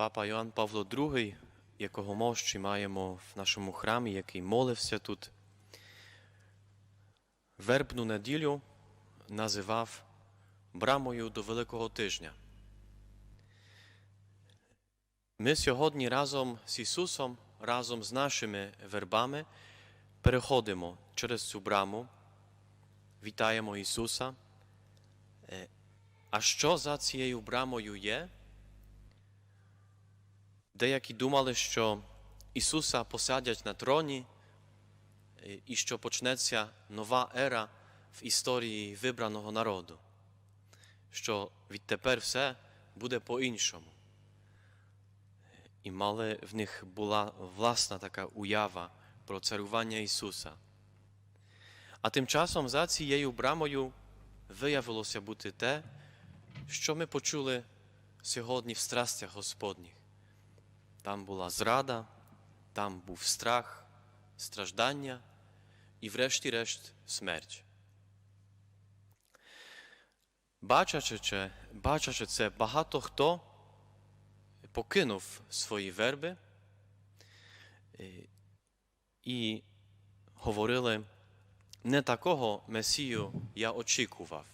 Папа Йоанн Павло II, якого мощі маємо в нашому храмі, який молився тут, вербну неділю називав брамою до Великого тижня. Ми сьогодні разом з Ісусом, разом з нашими вербами переходимо через цю браму, вітаємо Ісуса. Е, А що за цією брамою є? Деякі думали, що Ісуса посадять на троні е, і що почнеться нова ера в історії вибраного народу, що відтепер все буде по-іншому. І мали в них була власна така уява про царювання Ісуса. А тим часом за цією брамою виявилося бути те, що ми почули сьогодні в страстях Господніх. Там була зрада, там був страх, страждання і, врешті-решт, смерть. Бачачи, бачачи це, багато хто покинув свої верби е, і говорили, не такого Месію я очікував.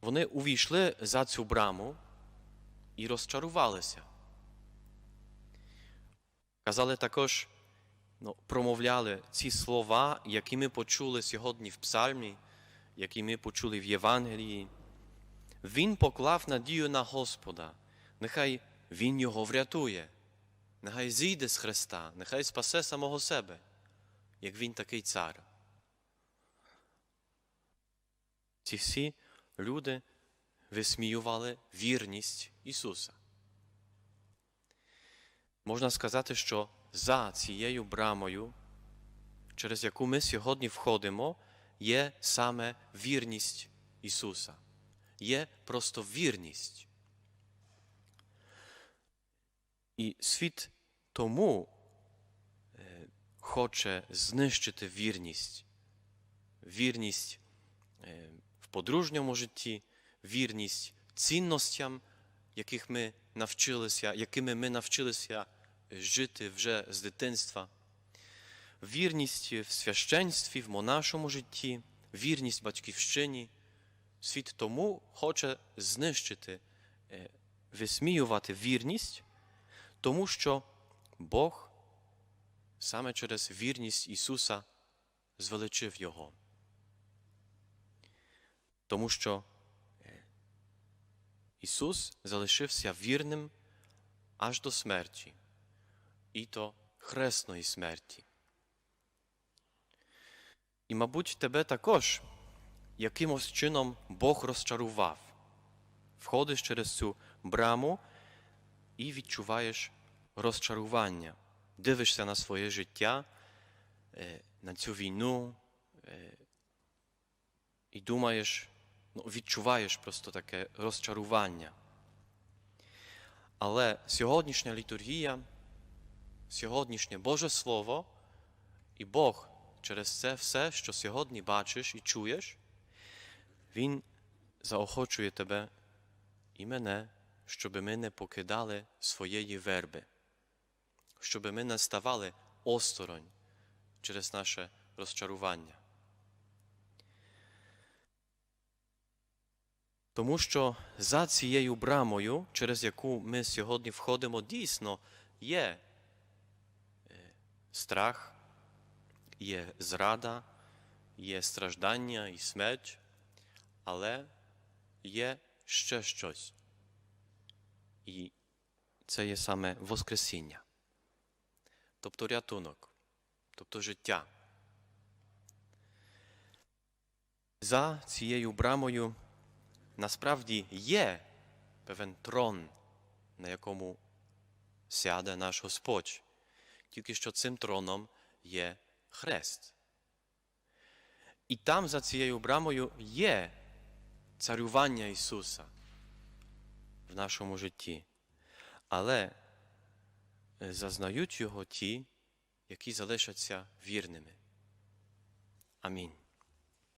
Вони увійшли за цю браму і розчарувалися. Казали також, ну, промовляли ці слова, які ми почули сьогодні в Псальмі, які ми почули в Євангелії. Він поклав надію на Господа, нехай Він його врятує, нехай зійде з Христа, нехай спасе самого себе, як Він такий цар. Ці всі люди висміювали вірність Ісуса. Можна сказати, що за цією брамою, через яку ми сьогодні входимо, є саме вірність Ісуса. Є просто вірність. І світ тому е, хоче знищити вірність, вірність е, в подружньому житті, вірність цінностям, яких ми навчилися, якими ми навчилися жити вже з дитинства, вірність в священстві, в монашому житті, вірність батьківщині. Світ тому хоче знищити, е, висміювати вірність, тому що Бог саме через вірність Ісуса звеличив Його. Тому що Ісус залишився вірним аж до смерті, і то хресної смерті. І, мабуть, тебе також якимось чином Бог розчарував. Входиш через цю браму і відчуваєш розчарування. Дивишся на своє життя, е, на цю війну е, і думаєш, ну, відчуваєш просто таке розчарування. Але сьогоднішня літургія, сьогоднішнє Боже Слово і Бог через це все, що сьогодні бачиш і чуєш, Він заохочує тебе і мене, щоб ми не покидали своєї верби, щоб ми не ставали осторонь через наше розчарування. Тому що за цією брамою, через яку ми сьогодні входимо, дійсно є е, страх, є зрада, є страждання і смерть, але є ще щось. І це є саме Воскресіння, тобто рятунок, тобто життя. За цією брамою насправді є певен трон, на якому сяде наш Господь, тільки що цим троном є хрест. І там за цією брамою є царювання Ісуса в нашому житті. Але е, зазнають його ті, які залишаться вірними. Амінь.